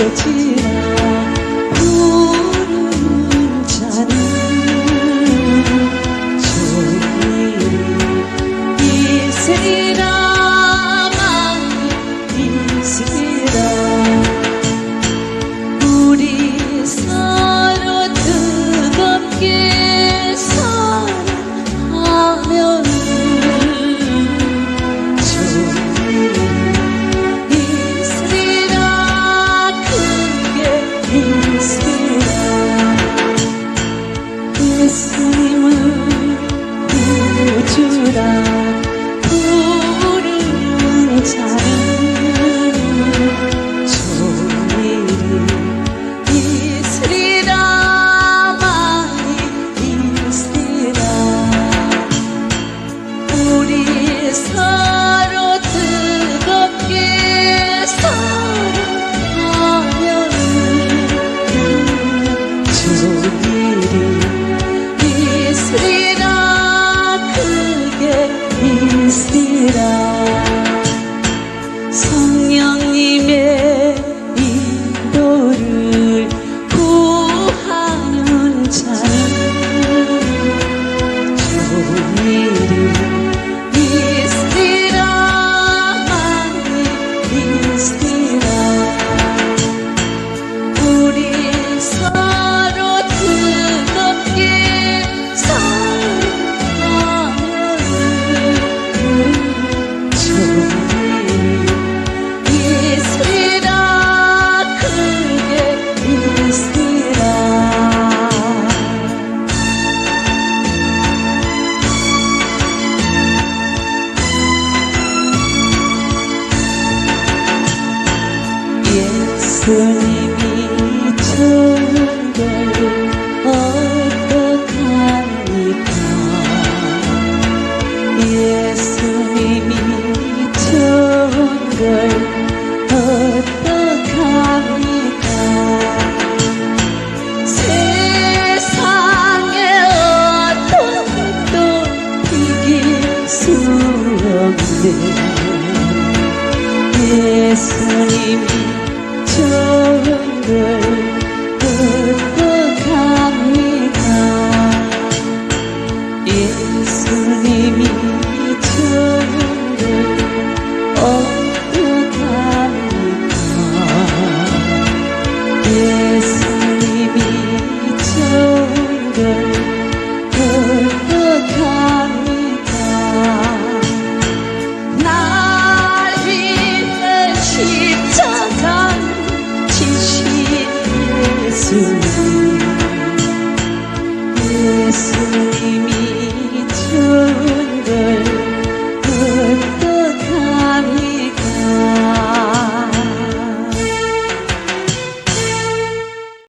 이루어지라 부르는 자는 있으리라 많이 있으리라 우리 서로 뜨겁게 still out. 예수님이 좋은 걸 어떡합니까 예수님이 좋은 걸 어떡합니까 세상에 어떤 것도 이길 수 없네 예수님이 좋은데 부탁합니다. 예수님이 좋은데 어떡합니까? 예수님이 좋은데